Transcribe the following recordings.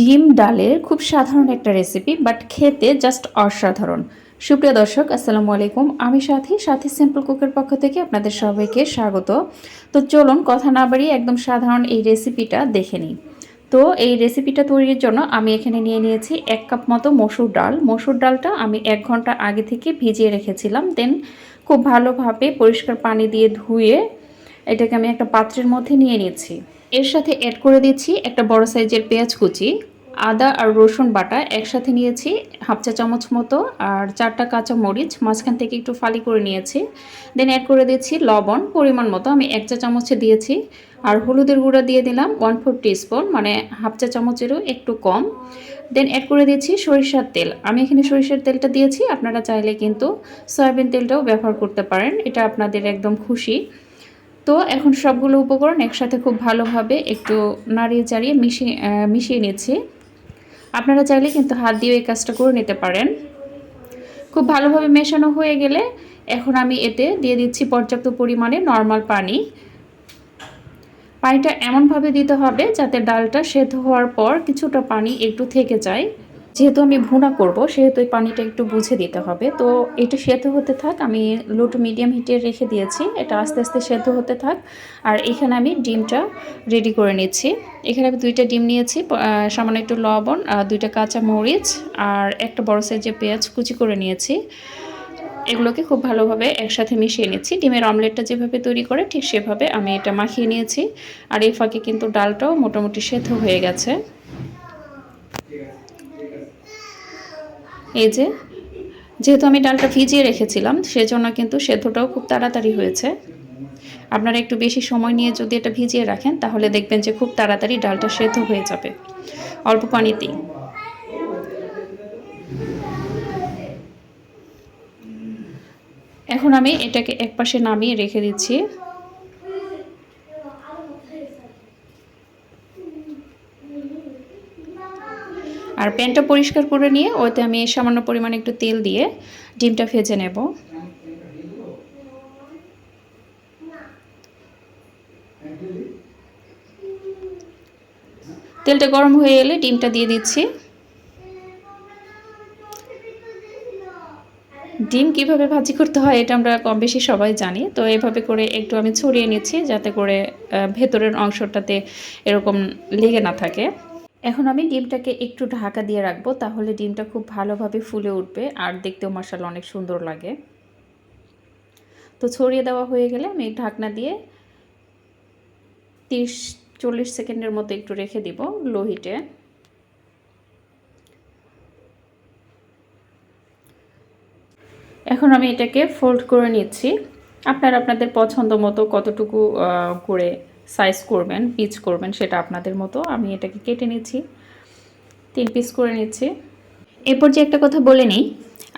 ডিম ডালের খুব সাধারণ একটা রেসিপি বাট খেতে জাস্ট অসাধারণ। সুপ্রিয় দর্শক, আসসালামু আলাইকুম। আমি সাথী সাথী সিম্পল কুকের পক্ষ থেকে আপনাদের সবাইকে স্বাগত। তো চলুন, কথা না বাড়িয়ে একদম সাধারণ এই রেসিপিটা দেখে নিই। তো এই রেসিপিটা তৈরির জন্য আমি এখানে নিয়ে নিয়েছি এক কাপ মতো মসুর ডাল। মসুর ডালটা আমি এক ঘণ্টা আগে থেকে ভিজিয়ে রেখেছিলাম। দেন খুব ভালোভাবে পরিষ্কার পানি দিয়ে ধুয়ে এটাকে আমি একটা পাত্রের মধ্যে নিয়ে নিয়েছি এর সাথে অ্যাড করে দিচ্ছি একটা বড় সাইজের পেঁয়াজ কুচি, আদা আর রসুন বাটা একসাথে নিয়েছি, হাফ চা চামচ মতো, আর চারটা কাঁচা মরিচ, মাঝখান থেকে একটু ফালি করে নিয়েছি। দেন অ্যাড করে দিচ্ছি লবণ, পরিমাণ মতো, আমি এক চা চামচে দিয়েছি। আর হলুদের গুঁড়া দিয়ে দিলাম ওয়ান ফোর টিস্পুন মানে হাফ চা চামচেরও একটু কম। দেন অ্যাড করে দিয়েছি সরিষার তেল। আমি এখানে সরিষার তেলটা দিয়েছি, আপনারা চাইলে কিন্তু সয়াবিন তেলটাও ব্যবহার করতে পারেন, এটা আপনাদের একদম খুশি। তো এখন সবগুলো উপকরণ একসাথে খুব ভালোভাবে একটু নাড়িয়ে চাড়িয়ে মিশিয়ে মিশিয়ে নিচ্ছি। আপনারা চাইলে কিন্তু হাত দিয়ে এই কাজটা করে নিতে পারেন। খুব ভালোভাবে মেশানো হয়ে গেলে এখন আমি এতে দিয়ে দিচ্ছি পর্যাপ্ত পরিমাণে নর্মাল পানি। পানিটা এমনভাবে দিতে হবে যাতে ডালটা সেদ্ধ হওয়ার পর কিছুটা পানি একটু থেকে যায়। যেহেতু আমি ভুনা করব, সেহেতু এই পানিটা একটু বুঝে দিতে হবে। তো এটা সেদ্ধ হতে থাক, আমি লো টু মিডিয়াম হিটে রেখে দিয়েছি, এটা আস্তে আস্তে সেদ্ধ হতে থাক। আর এখানে আমি ডিমটা রেডি করে নিচ্ছি। এখানে আমি দুইটা ডিম নিয়েছি সামান্য একটু লবণ দুইটা কাঁচা মরিচ, আর একটা বড় সাইজের পেঁয়াজ কুচি করে নিয়েছি। এগুলোকে খুব ভালোভাবে একসাথে মিশিয়ে নিচ্ছি। ডিমের অমলেটটা যেভাবে তৈরি করে, ঠিক সেভাবে আমি এটা মাখিয়ে নিয়েছি। আর এই ফাঁকে কিন্তু ডালটাও মোটামুটি সেদ্ধ হয়ে গেছে। এই যে, যেহেতু আমি ডালটা ভিজিয়ে রেখেছিলাম, সেজন্য কিন্তু সেদ্ধটাও খুব তাড়াতাড়ি হয়েছে। আপনারা একটু বেশি সময় নিয়ে যদি এটা ভিজিয়ে রাখেন, তাহলে দেখবেন যে খুব তাড়াতাড়ি ডালটা সেদ্ধ হয়ে যাবে। অল্প পানিতেই এখন আমি এটাকে একপাশে নামিয়ে রেখে দিচ্ছি। আর প্যানটা পরিষ্কার করে নিয়ে ওতে আমি সামান্য পরিমাণে একটু তেল দিয়ে ডিমটা ভেজে নেব। তেলটা গরম হয়ে এলে ডিমটা দিয়ে দিচ্ছি। ডিম কীভাবে ভাজি করতে হয় এটা আমরা কম বেশি সবাই জানি, তো এভাবে করে একটু আমি ছড়িয়ে নিচ্ছি যাতে করে ভেতরের অংশটাতে এরকম লেগে না থাকে। এখন আমি ডিমটাকে একটু ঢাকা দিয়ে রাখব, তাহলে ডিমটা খুব ভালোভাবে ফুলে উঠবে আর দেখতেও মশাল অনেক সুন্দর লাগে। তো ছড়িয়ে দেওয়া হয়ে গেলে আমি ঢাকনা দিয়ে তিরিশ চল্লিশ সেকেন্ডের মতো একটু রেখে দিব লো হিটে এখন আমি এটাকে ফোল্ড করে নিচ্ছি। আপনারা আপনাদের পছন্দ মতো কতটুকু করে সাইজ করবেন, পিচ করবেন সেটা আপনাদের মতো। আমি এটাকে কেটে নিচ্ছি, তিন পিস করে নিচ্ছি। এরপর যে একটা কথা বলে নিই,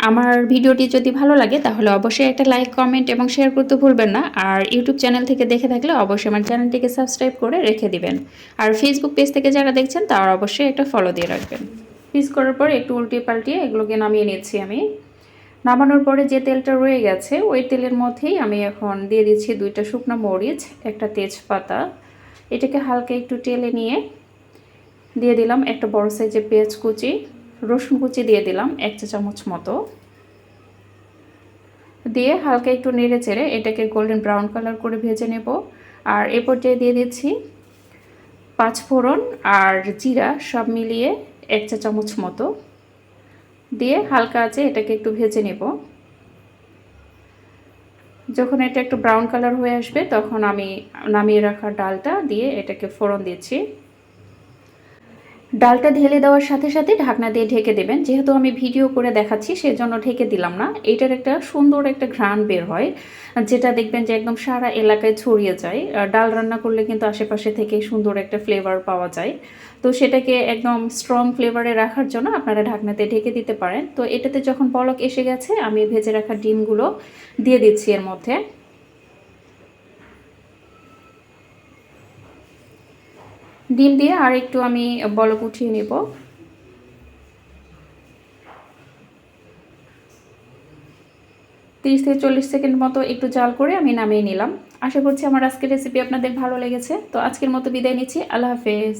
আমার ভিডিওটি যদি ভালো লাগে তাহলে অবশ্যই একটা লাইক, কমেন্ট এবং শেয়ার করতে ভুলবেন না। আর ইউটিউব চ্যানেল থেকে দেখে থাকলে অবশ্যই আমার চ্যানেলটিকে সাবস্ক্রাইব করে রেখে দিবেন। আর ফেসবুক পেজ থেকে যারা দেখছেন তারা অবশ্যই একটা ফলো দিয়ে রাখবেন। পিস করার পর একটু উল্টিয়ে পাল্টিয়ে এগুলোকে নামিয়ে নিচ্ছি আমি। নামানোর পরে যে তেলটা রয়ে গেছে, ওই তেলের মধ্যেই আমি এখন দিয়ে দিচ্ছি দুইটা শুকনো মরিচ, একটা তেজপাতা। এটাকে হালকা একটু টেলে নিয়ে দিয়ে দিলাম একটা বড় সাইজের পেঁয়াজ কুচি, রসুন কুচি দিয়ে দিলাম এক চা চামচ মতো। দিয়ে হালকা একটু নেড়ে চেড়ে এটাকে গোল্ডেন ব্রাউন কালার করে ভেজে নেব। আর এ পর্যায়ে দিয়ে দিচ্ছি পাঁচ ফোড়ন আর জিরা সব মিলিয়ে এক চা চামচ মতো। দিয়ে হালকা আছে, এটাকে একটু ভেজে নেব। যখন এটা একটু ব্রাউন কালার হয়ে আসবে, তখন আমি নামিয়ে রাখা ডালটা দিয়ে এটাকে ফোড়ন দিচ্ছি। ডালটা ঢেলে দেওয়ার সাথে সাথে ঢাকনা দিয়ে ঢেকে দেবেন। যেহেতু আমি ভিডিও করে দেখাচ্ছি, সেজন্য ঢেকে দিলাম না। এটার একটা সুন্দর একটা ঘ্রাণ বের হয়, যেটা দেখবেন যে একদম সারা এলাকায় ছড়িয়ে যায়। ডাল রান্না করলে কিন্তু আশেপাশে থেকে সুন্দর একটা ফ্লেভার পাওয়া যায়। তো সেটাকে একদম স্ট্রং ফ্লেভারে রাখার জন্য আপনারা ঢাকনাতে ঢেকে দিতে পারেন। তো এটাতে যখন বলক এসে গেছে, আমি ভেজে রাখা ডিমগুলো দিয়ে দিচ্ছি এর মধ্যে। ডিম দিয়ে আর একটু আমি বলক উঠিয়ে নেব। তিরিশ থেকে চল্লিশ সেকেন্ড মতো একটু জাল করে আমি নামিয়ে নিলাম। আশা করছি আমার আজকের রেসিপি আপনাদের ভালো লেগেছে। তো আজকের মতো বিদায় নিচ্ছি। আল্লাহ হাফেজ।